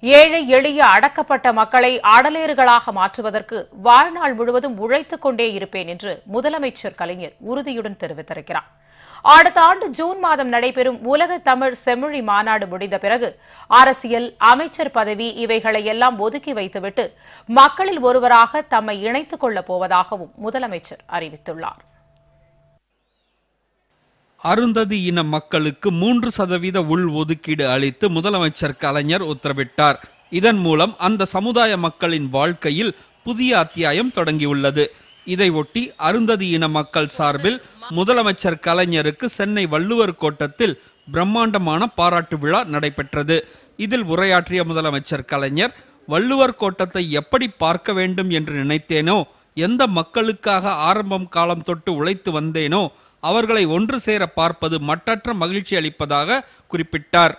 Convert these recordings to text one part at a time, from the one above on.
ஏழை எளிய அடக்கப்பட்ட மக்களை ஆடலேறுகளாக மாற்றுவதற்கு வாழ்நாள் முழுவதும் உழைத்துக் கொண்டே இருப்பேன் என்று முதலமைச்சர் கலைஞர் உறுதியுடன் தெரிவித்திருக்கிறார். அடுத்த ஆண்டு ஜூன் மாதம் நடைபெறும் உலக தமிழ் செம்மொழி மாநாடு முடிந்த பிறகு அரசியல் அமைச்சர் பதவி இவைகளை எல்லாம் ஒதுக்கி வைத்துவிட்டு மக்களில் ஒருவராக தம்மை இணைத்துக் கொள்ளப் போவதாகவும் முதலமைச்சர் அறிவித்துள்ளார். அருந்ததி இன மக்களுக்கு மூன்று சதவீத உள் ஒதுக்கீடு அளித்து முதலமைச்சர் கலைஞர் உத்தரவிட்டார். இதன் மூலம் அந்த சமுதாய மக்களின் வாழ்க்கையில் புதிய அத்தியாயம் தொடங்கியுள்ளது. இதையொட்டி அருந்ததி இன மக்கள் சார்பில் முதலமைச்சர் கலைஞருக்கு சென்னை வள்ளுவர் கோட்டத்தில் பிரம்மாண்டமான பாராட்டு விழா நடைபெற்றது. இதில் உரையாற்றிய முதலமைச்சர் கலைஞர் வள்ளுவர் கோட்டத்தை எப்படி பார்க்க வேண்டும் என்று நினைத்தேனோ எந்த மக்களுக்காக ஆரம்பம் காலம் தொட்டு உழைத்து வந்தேனோ அவர்களை ஒன்று சேர பார்ப்பது மட்டற்ற மகிழ்ச்சி அளிப்பதாக குறிப்பிட்டார்.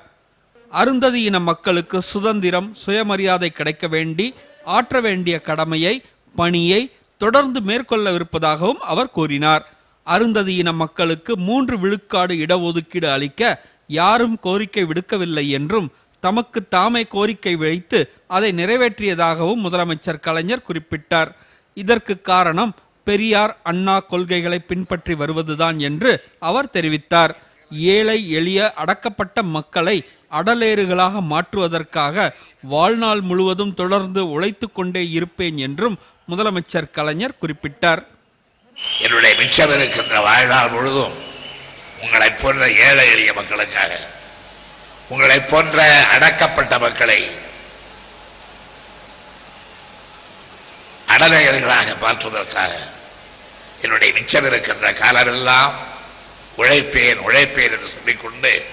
அருந்ததி இன மக்களுக்கு சுதந்திரம் சுயமரியாதை கிடைக்க வேண்டி ஆற்ற வேண்டிய கடமையை பணியை தொடர்ந்து மேற்கொள்ளவிருப்பதாகவும் அவர் கூறினார். அருந்ததி இன மக்களுக்கு மூன்று விழுக்காடு இடஒதுக்கீடு அளிக்க யாரும் கோரிக்கை விடுக்கவில்லை என்றும் தமக்கு தாமே கோரிக்கை வைத்து அதை நிறைவேற்றியதாகவும் முதலமைச்சர் கலைஞர் குறிப்பிட்டார். இதற்கு காரணம் பெரியார் அண்ணா கொள்கைகளை பின்பற்றி வருவதுதான் என்று அவர் தெரிவித்தார். ஏழை எளிய அடக்கப்பட்ட மக்களை அடலேறுகளாக மாற்றுவதற்காக வாழ்நாள் முழுவதும் தொடர்ந்து உழைத்து கொண்டே இருப்பேன் என்றும் முதலமைச்சர் கலைஞர் குறிப்பிட்டார். என்னுடைய மிச்சம் இருக்கின்ற வாழ்நாள் முழுதும் உங்களைப் போன்ற ஏழை எளிய மக்களுக்காக உங்களைப் போன்ற அடக்கப்பட்ட மக்களை அடலையர்களாக மாற்றுவதற்காக என்னுடைய மிச்சம் இருக்கின்ற காலமெல்லாம் உழைப்பேன் உழைப்பேன் என்று சொல்லிக்கொண்டு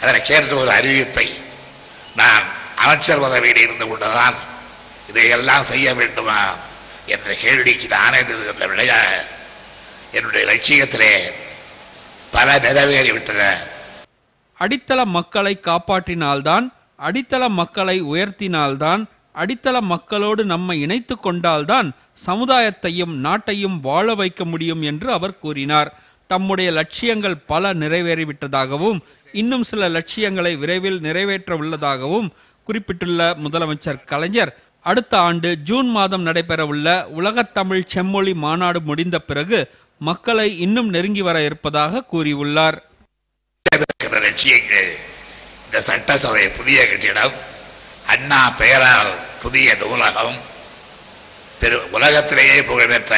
அதற்கேற்ற ஒரு அறிவிப்பை நான் அமைச்சர் பதவியில் இருந்து கொண்டுதான் இதையெல்லாம் செய்ய வேண்டுமா என்ற கேள்விக்கு நானே தருகின்ற விடையாக என்னுடைய லட்சியத்திலே பல நிறைவேறிவிட்டன. அடித்தள மக்களை காப்பாற்றினால்தான் அடித்தள மக்களை உயர்த்தினால்தான் அடித்தள மக்களோடு நம்மை இணைத்து கொண்டால்தான் சமுதாயத்தையும் நாட்டையும் வாழ வைக்க முடியும் என்று அவர் கூறினார். தம்முடைய லட்சியங்கள் பல நிறைவேறிவிட்டதாகவும் இன்னும் சில லட்சியங்களை விரைவில் நிறைவேற்ற உள்ளதாகவும் குறிப்பிட்டுள்ள முதலமைச்சர் கலைஞர் அடுத்த ஆண்டு ஜூன் மாதம் நடைபெறவுள்ள உலகத் தமிழ் செம்மொழி மாநாடு முடிந்த பிறகு மக்களை இன்னும் நெருங்கி வர இருப்பதாக கூறியுள்ளார். இந்த சட்டசபை புதிய கட்டிடம் அண்ணா பெயரால் புதிய நூலகம் பெரு உலகத்திலேயே புகழ்பெற்ற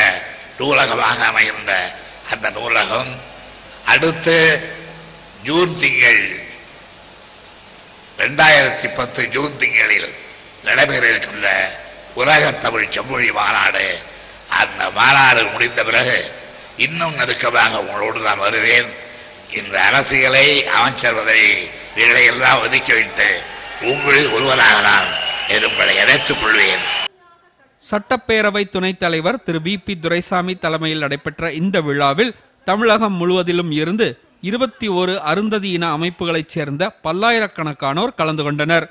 நூலகமாக அமைகின்ற அந்த நூலகம் அடுத்து ஜூன் திங்கள் ரெண்டாயிரத்தி பத்து ஜூன் திங்களில் நடைபெற இருக்கின்ற உலக தமிழ் செம்மொழி மாநாடு. அந்த மாநாடு முடிந்த பிறகு இன்னும் நெருக்கமாக உங்களோடு நான் வருவேன். இந்த அரசியலை அமைச்சர் பதவி எல்லாம் ஒதுக்கிவிட்டு உங்களில் ஒருவராக நான் உங்களை இணைத்துக் கொள்வேன். சட்டப்பேரவை துணைத் தலைவர் திரு பி பி துரைசாமி தலைமையில் நடைபெற்ற இந்த விழாவில் தமிழகம் முழுவதிலும் இருந்து இருபத்தி ஒரு அருந்ததி இன அமைப்புகளைச் சேர்ந்த பல்லாயிரக்கணக்கானோர் கலந்து கொண்டனர்.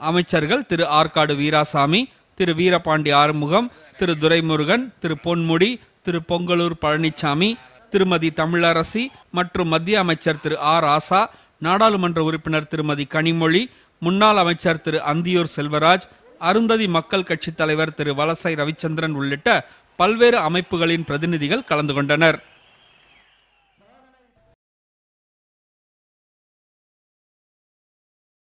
அமைச்சர்கள் திரு ஆற்காடு வீராசாமி திரு வீரபாண்டி ஆறுமுகம் திரு துரைமுருகன் திரு பொன்முடி திரு பொங்கலூர் பழனிசாமி திருமதி தமிழரசி மற்றும் மத்திய அமைச்சர் திரு ஆர் ஆசா நாடாளுமன்ற உறுப்பினர் திருமதி கனிமொழி முன்னாள் அமைச்சர் திரு அந்தியூர் செல்வராஜ் அருந்ததி மக்கள் கட்சி தலைவர் திரு வலசை ரவிச்சந்திரன் உள்ளிட்ட பல்வேறு அமைப்புகளின் பிரதிநிதிகள் கலந்து கொண்டனர்.